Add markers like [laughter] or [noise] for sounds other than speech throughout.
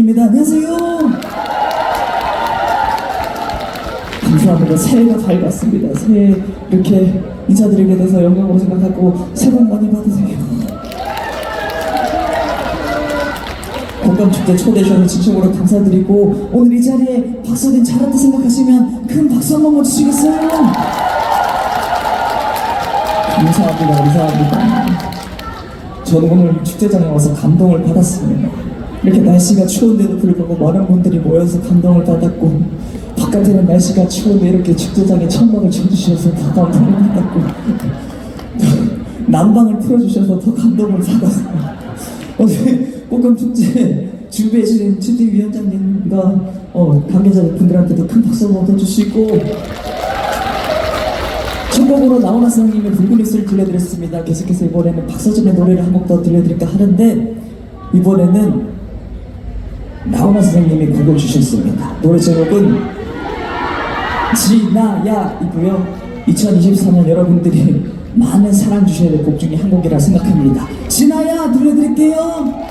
박서진입니다. 안녕하세요. 감사합니다. 새해가 밝았습니다. 새해 이렇게 인사드리게 돼서 영광으로 생각하고 새해 복 많이 받으세요. 공감축제 초대해 주셔서 진심으로 감사드리고 오늘 이 자리에 박서진 잘한다 생각하시면 큰 박수 한 번만 주시겠어요? 감사합니다. 감사합니다. 저는 오늘 축제장에 와서 감동을 받았습니다. 이렇게 날씨가 추운데도 불구하고 많은 분들이 모여서 감동을 받았고 바깥에는 날씨가 추운데 이렇게 축제장에 천막을 쳐주셔서 더 감동을 받았고 난방을 틀어주셔서 더 감동을 받았습니다. 오늘 꽃감 축제 준비해 주신 추디 위원장님과 어, 관계자분들한테도 큰 박수 한번 더 주시고 첫 곡으로 나훈아 선생님의 붉은 입술 들려드렸습니다. 계속해서 이번에는 박서준의 노래를 한 곡 더 들려드릴까 하는데 이번에는 나훈아 선생님이 곡을 주셨습니다. 노래 제목은 지나야이고요. 2024년 여러분들이 많은 사랑 주셔야 될 곡 중에 한 곡이라 생각합니다. 지나야 들려드릴게요.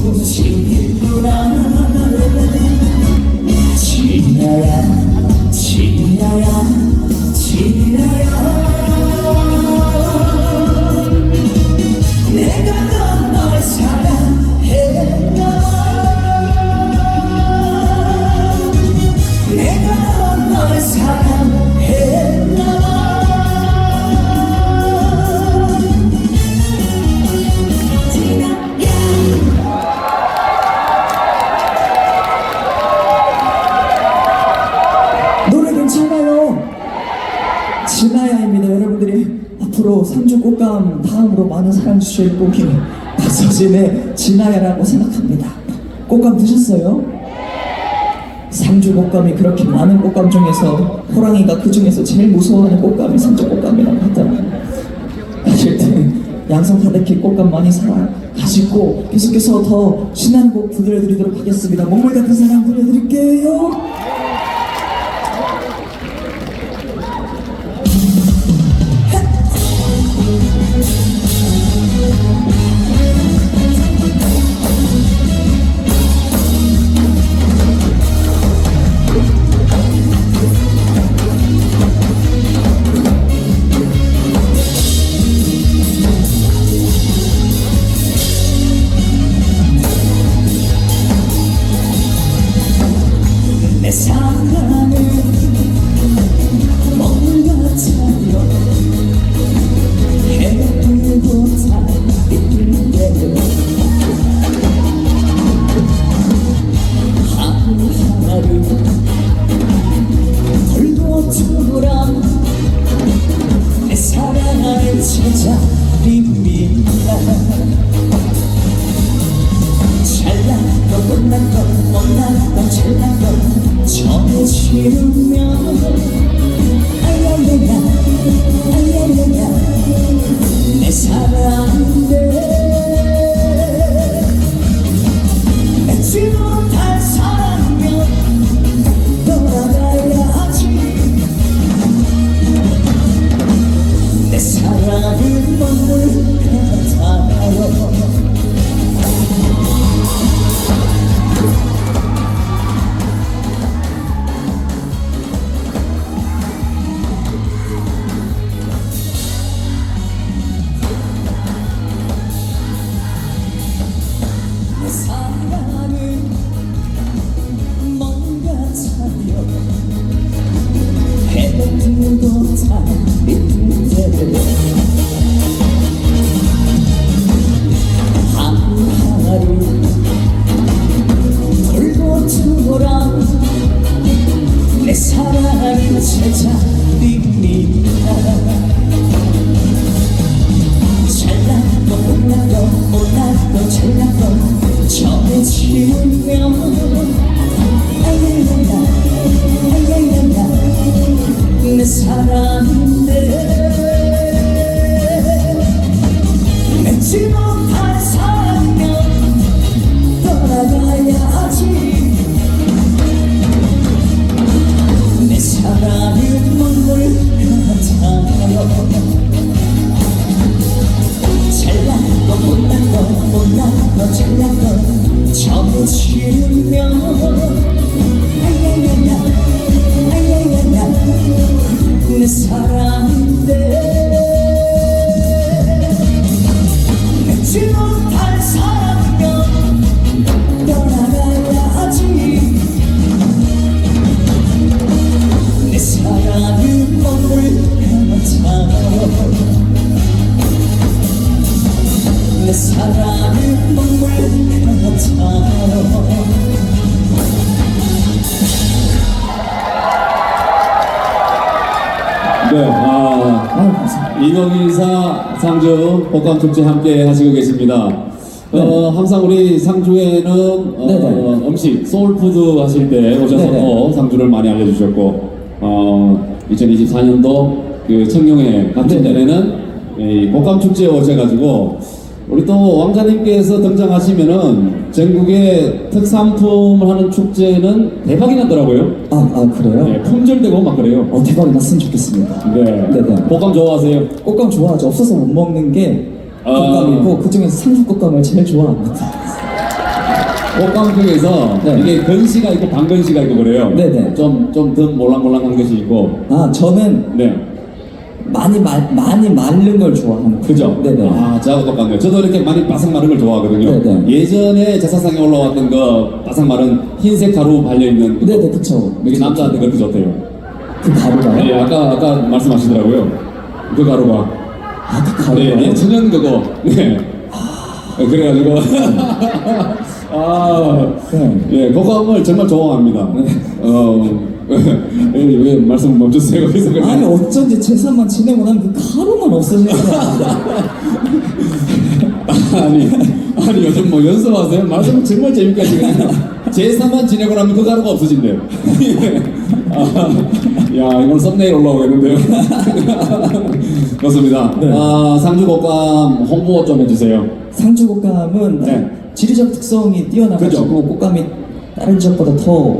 조금씩 누나 지나야 다음으로 많은 사랑 주실 꽃이 박서진의 진아야라고 생각합니다. 꽃감 드셨어요? 상주 꽃감이 그렇게 많은 꽃감 중에서 호랑이가 그 중에서 제일 무서워하는 꽃감이 상주 꽃감이라고 하더라고요. 하여튼 양성 가득히 꽃감 많이 사랑하시고 계속해서 더 신나는 곡 들려드리도록 하겠습니다. 목물 같은 사랑 들려드릴게요. 정해지면 알랄레야 알랄레야 내 사랑 사랑은 네, 아, 인어기사 상주 복감축제 함께 하시고 계십니다. 어, 항상 우리 상주에는 어, 네네. 음식, 소울푸드 하실 때 오셔서 네네. 또 상주를 많이 알려주셨고, 어, 2024년도 그 청룡회 같은. 날에는 이 복감축제에 오셔가지고, 우리 또 왕자님께서 등장하시면은 전국에 특산품을 하는 축제는 대박이 나더라고요. 아, 아 그래요? 네, 품절되고 막 그래요. 어 대박이 났으면 좋겠습니다 네. 네네. 복감 좋아하세요? 꽃감 좋아하죠 없어서 못 먹는 게 아. 꽃감이고 그중에서 상주 꽃감을 제일 좋아합니다 꽃감 중에서 네. 이게 건시가 있고 반건시가 있고 그래요. 네네. 좀좀더 몰랑몰랑한 것이 있고. 아 저는 네. 많이 말 많이 마른 걸 좋아하는 그죠? 네네 아, 저하고 똑같네요. 저도 이렇게 많이 바삭 마른 걸 좋아하거든요. 네네. 예전에 제사상에 올라왔던 그 바삭 마른 흰색 가루 발려 있는. 그 네네 그쵸 이게 남자한테 그렇게 좋대요. 그 가루가요? 네, 아까, 아까 말씀하시더라고요. 그 가루가. 아 그 가루가요? 네, 네, 천연 그거. 네. 그래가지고. 아, 네. [laughs] 예, 고감을 정말 좋아합니다. 어, 왜, 왜 말씀 멈췄어요? 거기서. 아니 어쩐지 제사만 지내고 나면 그 가루만 없어지더라고요. [laughs] 아니, 아니 요즘 뭐 연습하세요? 말씀 정말 재밌게 하시거든요. 제사만 지내고 나면 그 가루가 없어진대요. 아, [laughs] 야, 이건 썸네일 올라오겠는데요. [laughs] 그렇습니다. 네. 아, 상주곡감 홍보 좀 해주세요. 상주곡감은 네. 지리적 특성이 뛰어나가지고 그죠. 꽃감이 다른 지역보다 더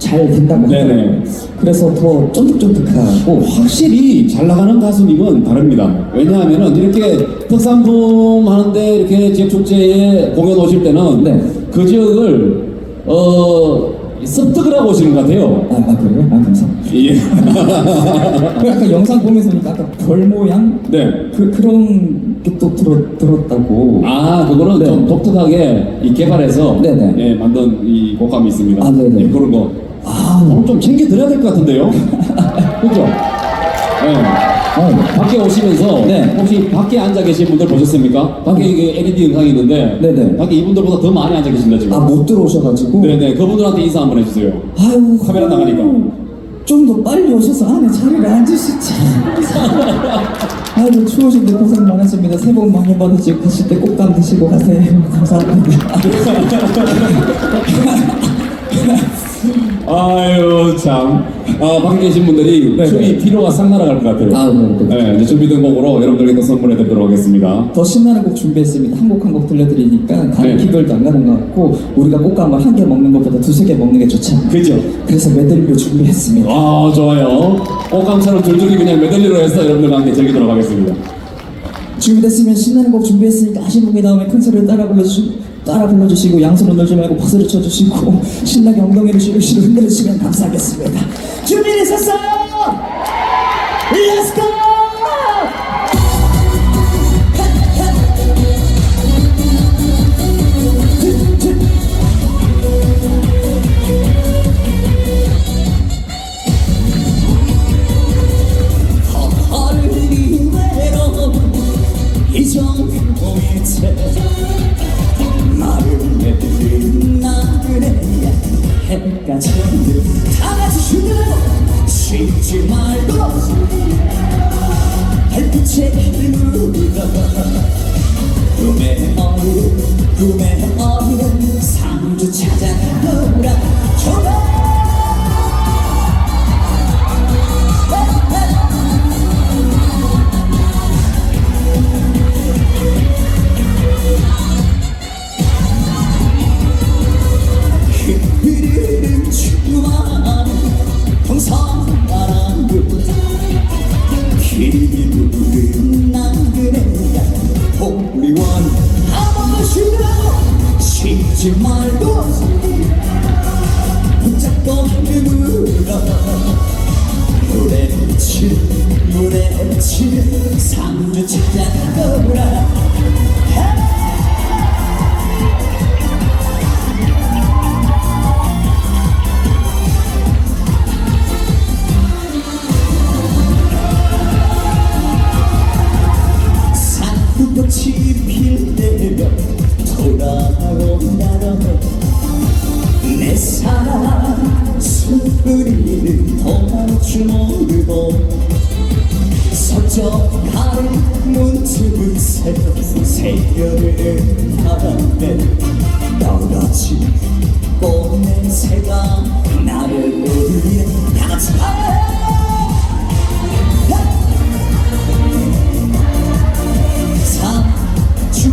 잘 된다고 네네. 그래서 더 쫀득쫀득하고 확실히 잘 나가는 가수님은 다릅니다. 왜냐하면은 이렇게 특산품 하는데 이렇게 지역 축제에 공연 오실 때는 네. 그 지역을 어 습득을 하고 오시는 것 같아요. 아, 아 그래요? 아 감사합니다. 예. [laughs] 그 아까 영상 보면서 아까 별 모양 네. 그 그런 게 또 들었 들었다고. 아, 그거는 네. 좀 독특하게 이 개발해서 네네. 예, 만든 이 곡감이 있습니다. 아, 네네. 예, 그런 거. 아, 오늘 좀 챙겨 드려야 될 것 같은데요. [laughs] 그죠? 예. 어, 밖에 오시면서 네. 혹시 밖에 앉아 계신 분들 보셨습니까? 밖에 이게 LED 영상이 있는데 네네. 밖에 이분들보다 더 많이 앉아 계신다 지금. 아 못 들어오셔가지고. 네네 그분들한테 인사 한번 해주세요. 아유 카메라 나가니까. 좀 더 빨리 오셔서 안에 자리를 앉으시지. [laughs] 아이고 추우신데 고생 많으십니다. 새해 복 많이 받으시고 가실 때 꽃감 드시고 가세요. [laughs] 감사합니다. 아유 참. 아 밖에 계신 분들이 네네. 춤이 피로가 싹 날아갈 것 같아요. 아, 네, 네. 네, 이제 준비된 곡으로 여러분들께 또 선물해드리도록 하겠습니다. 더 신나는 곡 준비했습니다. 한 곡 한 곡 들려드리니까 다른 네. 기별도 안 가는 것 같고 우리가 꽃감을 한 개 먹는 것보다 두세 개 먹는 게 좋잖아요. 그죠? 그래서 메들리로 준비했습니다. 아 좋아요. 꽃감처럼 줄줄이 그냥 메들리로 해서 여러분들과 함께 즐기도록 하겠습니다. 준비됐으면 신나는 곡 준비했으니까 아시는 곡이 나오면 큰 소리를 따라 불러주시고 따라 불러주시고 양손을 놀지 말고 박수를 쳐주시고 신나게 엉덩이를 시르시고 흔들으시면 감사하겠습니다. 준비되셨어요?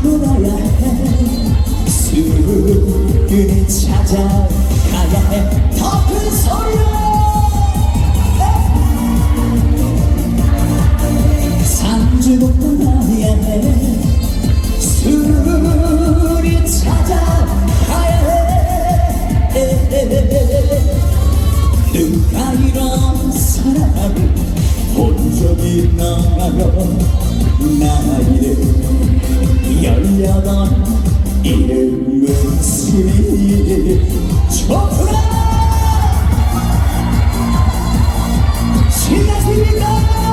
죽어가야 해. 수근이 찾아가야 해 더 큰 소리로. 삼주곡도 나야 해. 술이 찾아가야 해. 누가 이런 사랑을 본 적이 있나요? 나이를 열여덟 이름은 순이? 좋구나 신나십니까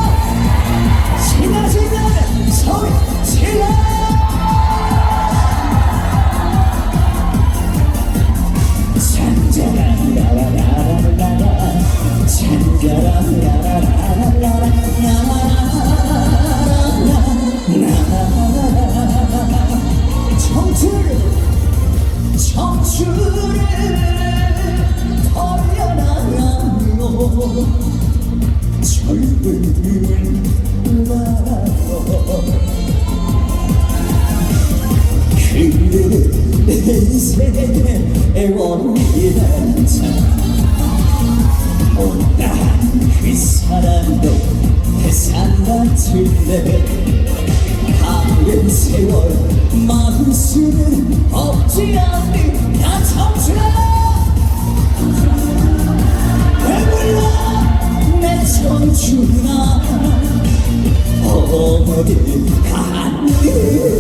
사람도 대산 같은데 가는 세월 마음 수는 없지 않는 나 청춘아! 왜 불러! 내 청춘아! 어디 갔느냐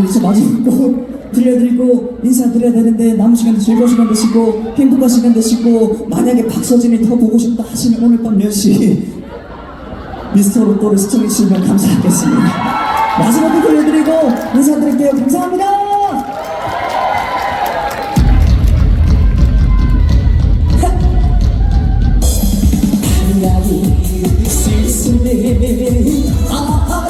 감사합니다. 진짜 마지막 곡 들려드리고 인사드려야 되는데 남은 시간도 즐거운 시간 되시고 행복한 시간 되시고 만약에 박서진이 더 보고 싶다 하시면 오늘 밤 10시 미스터 로또를 시청해 주시면 감사하겠습니다. 마지막 곡 들려드리고 인사드릴게요. 감사합니다. 쓸쓸해 아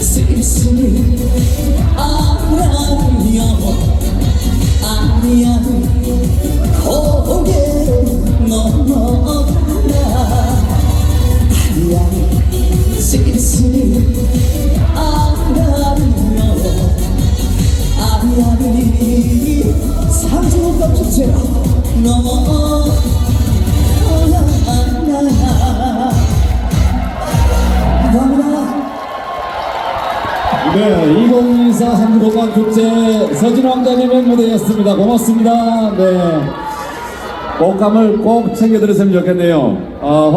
쓸쓸히 아라리여 아리아리 고개로 넘어간다 아리아리 쓸쓸히 아라리여 아리아리 상주가 주제로 넘어간다 네, 2024 한국어관 축제 서진 왕자님의 무대였습니다. 고맙습니다. 네. 꽃감을 꼭 챙겨 들으시면 좋겠네요. 어,